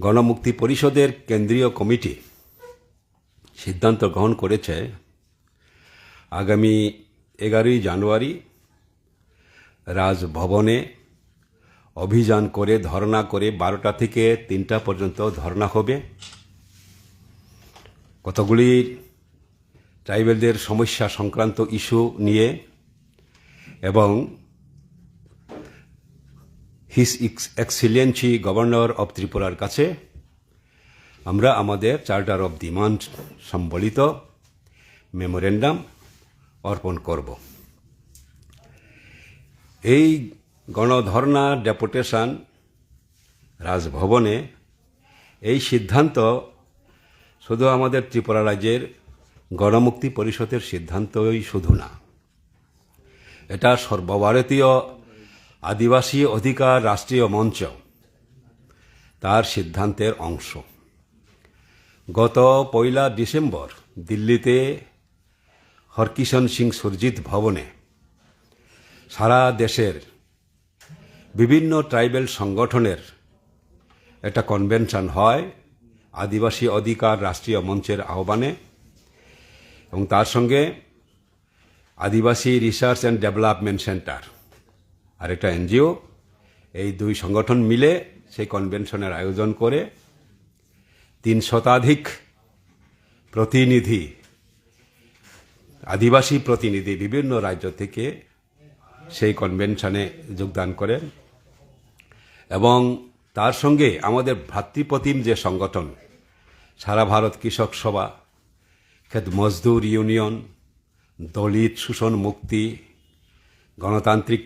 গণমুক্তি পরিষদের কেন্দ্রীয় কমিটি সিদ্ধান্ত গ্রহণ করেছে আগামী এগারোই জানুয়ারি রাজভবনে অভিযান করে, ধর্ণা করে বারোটা থেকে তিনটা পর্যন্ত ধর্ণা হবে। কতগুলি ট্রাইবেলদের সমস্যা সংক্রান্ত ইস্যু নিয়ে এবং হিস এক্সিলেন্সি গভর্নর অব ত্রিপুরার কাছে, আমরা আমাদের চার্টার অব ডিমান্ড সম্বলিত মেমোরেন্ডাম অর্পণ করব। এই গণধর্ণা ডেপুটেশন রাজভবনে এই সিদ্ধান্ত শুধু আমাদের ত্রিপুরা রাজ্যের গণমুক্তি পরিষদের সিদ্ধান্তই শুধু না, এটা সর্বভারতীয় আদিবাসী অধিকার রাষ্ট্রীয় মঞ্চ। তার সিদ্ধান্তের অংশ। গত পয়লা ডিসেম্বর দিল্লিতে হরকিষণ সিং সুরজিৎ ভবনে সারা দেশের বিভিন্ন ট্রাইবেল সংগঠনের একটা কনভেনশন হয় আদিবাসী অধিকার রাষ্ট্রীয় মঞ্চের আহ্বানে এবং তার সঙ্গে Adivasi research and development centre. আরেকটা এনজিও, এই দুই সংগঠন মিলে সেই কনভেনশনের আয়োজন করে তিন শতাধিক প্রতিনিধি, আদিবাসী প্রতিনিধি বিভিন্ন রাজ্য থেকে সেই কনভেনশনে যোগদান করেন। এবং তার সঙ্গে আমাদের ভ্রাতৃপ্রতিম যে সংগঠন, সারা ভারত কৃষক সভা খেত মজদুর ইউনিয়ন, দলিত শোষণ মুক্তি, গণতান্ত্রিক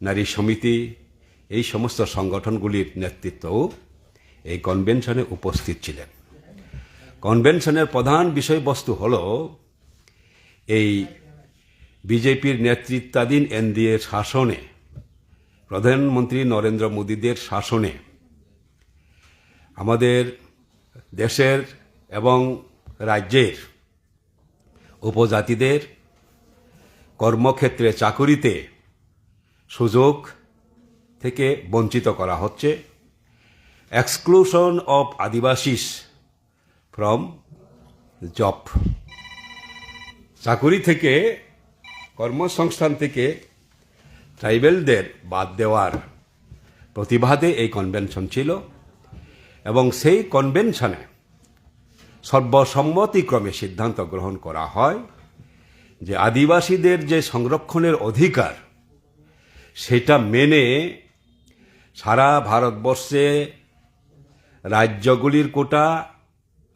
নারী সমিতি, এই সমস্ত সংগঠনগুলির নেতৃত্বও এই কনভেনশনে উপস্থিত ছিলেন। কনভেনশনের প্রধান বিষয়বস্তু হল এই বিজেপির নেতৃত্বাধীন এনডিএ শাসনে, প্রধানমন্ত্রী নরেন্দ্র মোদীদের শাসনে, আমাদের দেশের এবং রাজ্যের উপজাতিদের কর্মক্ষেত্রে চাকুরিতে সুযোগ থেকে বঞ্চিত করা হচ্ছে। Exclusion of Adivasis from job চাকুরি থেকে, কর্মসংস্থান থেকে ট্রাইবেলদের বাদ দেওয়ার প্রতিবাদে এই কনভেনশন ছিল এবং সেই কনভেনশনে সর্বসম্মতিক্রমে সিদ্ধান্ত গ্রহণ করা হয় যে আদিবাসীদের যে সংরক্ষণের অধিকার সেটা মেনে সারা ভারতবর্ষে রাজ্যগুলির কোটা,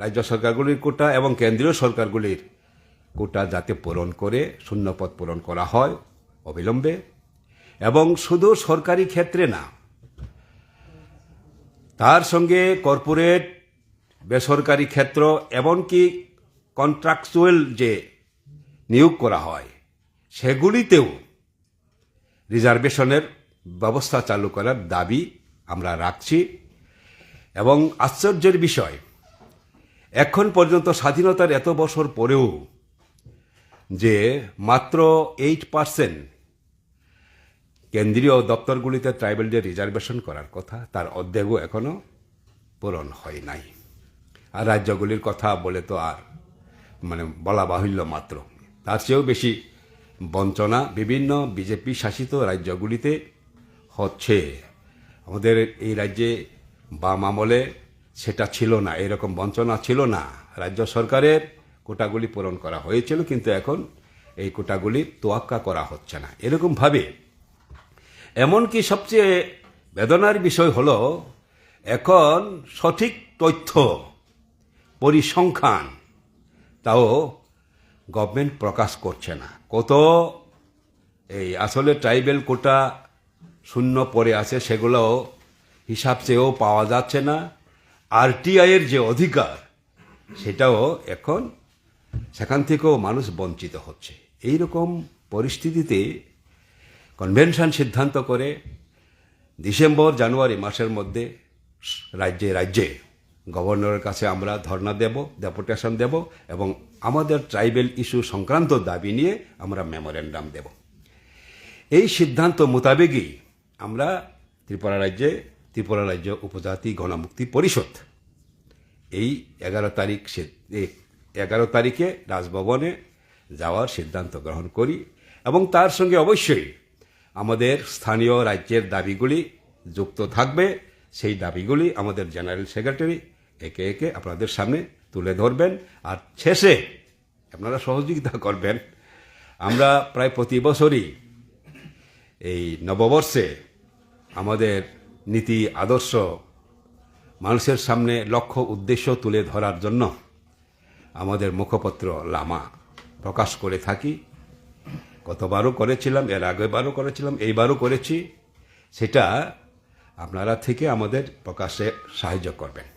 রাজ্য সরকারগুলির কোটা এবং কেন্দ্রীয় সরকারগুলির কোটা যাতে পূরণ করে, শূন্যপদ পূরণ করা হয় অবিলম্বে। এবং শুধু সরকারি ক্ষেত্রে না, তার সঙ্গে কর্পোরেট, বেসরকারি ক্ষেত্র এমনকি কন্ট্রাকচুয়াল যে নিয়োগ করা হয়, সেগুলিতেও রিজার্ভেশনের ব্যবস্থা চালু করার দাবি আমরা রাখছি। এবং আশ্চর্যের বিষয়, এখন পর্যন্ত স্বাধীনতার এত বছর পরেও যে মাত্র এইট পার্সেন্ট কেন্দ্রীয় দপ্তরগুলিতে ট্রাইবেলদের রিজার্ভেশন করার কথা, তার অর্ধেকও এখনও পূরণ হয় নাই। আর রাজ্যগুলির কথা বলে তো আর মানে বলা বাহুল্য মাত্র। তার চেয়েও বেশি বঞ্চনা বিভিন্ন বিজেপি শাসিত রাজ্যগুলিতে হচ্ছে। আমাদের এই রাজ্যে বাম আমলে সেটা ছিল না, এরকম বঞ্চনা ছিল না। রাজ্য সরকারের কোটাগুলি পূরণ করা হয়েছিল, কিন্তু এখন এই কোটাগুলি তোয়াক্কা করা হচ্ছে না। এরকমভাবে এমনকি সবচেয়ে বেদনার বিষয় হল, এখন সঠিক তথ্য পরিসংখ্যান তাও গভর্নমেন্ট প্রকাশ করছে না। কত? এই আসলে ট্রাইবেল কোটা শূন্য পড়ে আছে সেগুলো হিসাব চেয়েও পাওয়া যাচ্ছে না। আরটিআইয়ের যে অধিকার, সেটাও এখন সেখান থেকেও মানুষ বঞ্চিত হচ্ছে। এই রকম পরিস্থিতিতে কনভেনশন সিদ্ধান্ত করে ডিসেম্বর, জানুয়ারি মাসের মধ্যে রাজ্যে রাজ্যে গভর্নরের কাছে আমরা ধর্ণা দেব, ডেপুটেশন দেব এবং আমাদের ট্রাইবেল ইস্যু সংক্রান্ত দাবি নিয়ে আমরা মেমোরেন্ডাম দেব। এই সিদ্ধান্ত মোতাবেকই আমরা ত্রিপুরা রাজ্যে, ত্রিপুরা রাজ্য উপজাতি গণমুক্তি পরিষদ এই এগারো তারিখ এগারো তারিখে রাজভবনে যাওয়ার সিদ্ধান্ত গ্রহণ করি এবং তার সঙ্গে অবশ্যই আমাদের স্থানীয় রাজ্যের দাবিগুলি যুক্ত থাকবে। সেই দাবিগুলি আমাদের জেনারেল সেক্রেটারি একে একে আপনাদের সামনে তুলে ধরবেন আর শেষে আপনারা সহযোগিতা করবেন। আমরা প্রায় প্রতি বছরই এই নববর্ষে আমাদের নীতি আদর্শ মানুষের সামনে লক্ষ্য উদ্দেশ্য তুলে ধরার জন্য আমাদের মুখপত্র লামা প্রকাশ করে থাকি। গতবারও করেছিলাম, এর আগেবারও করেছিলাম, এইবারও করেছি। সেটা আপনারা থেকে আমাদের প্রকাশে সাহায্য করবেন।